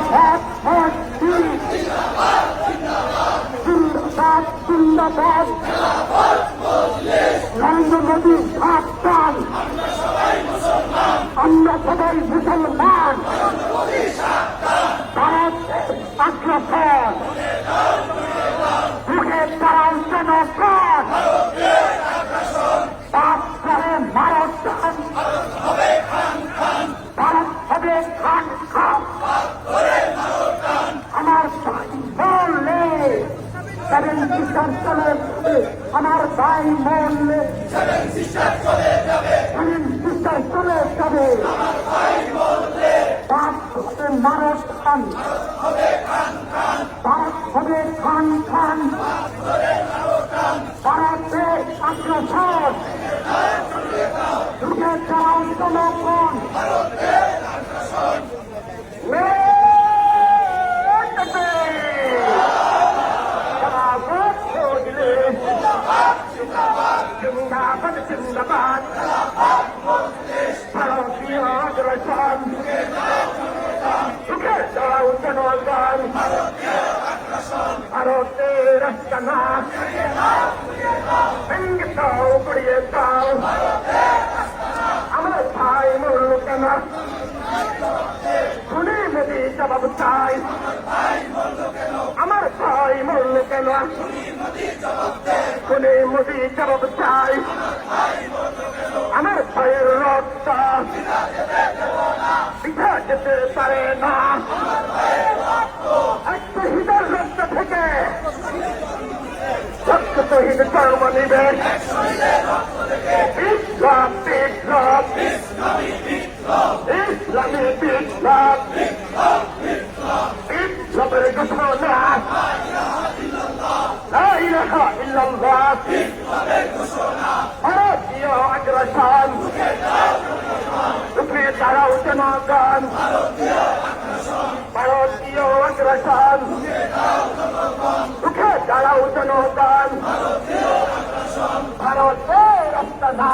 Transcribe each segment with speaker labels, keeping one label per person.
Speaker 1: জিন্দাবাদ জিন্দাবাদ জিন্দাবাদ নরেন্দ্র মোদী সাবধান আমরা সবাই মুসলমান ভারত আগ্রসর মুখে তারাও জনগণ সেভেন সিস্টার চলে যাবে। আমার ভাই বললে সেভেন সিস্টার চলে যাবে পাপ হবে খান খান ভারত হবে খান খান ভারতে আগ্রসর ঢুকে চাও জনগণ জিন্দাবাদ জিন্দাবাদ ভারতীয় আগ্রসন ঢুকে চাও জনগণ ভারতের রাস্তানা ভেঙ্গে দাও গুড়িয়ে দাও আমার ভাই মরল কেন শুনে মোদি জবাব চাই আমার ভাই মরল কেন শুনে মোদি জবাব চাই আমার ভাইয়ের রক্ত যেতে পারে না। একটা হৃদয় রক্ত থেকে লক্ষ শহীদ লা ইলাহা ইল্লাল্লাহ ভারতীয় আগ্রাসন রুখে দাঁড়াও জনগণ ভারতীয় আগ্রাসন। রুখে দাঁড়াও জনগণ। ভারতের রপ্তানা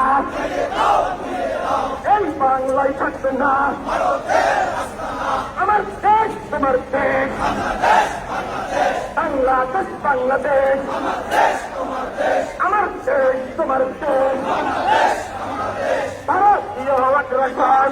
Speaker 1: এই বাংলায় থাকবে না। আমার দেশ তোমার দেশ। বাংলাদেশ বাংলাদেশ। আমার দেশ তোমার দেশ। ভারতীয় আগ্রাসন।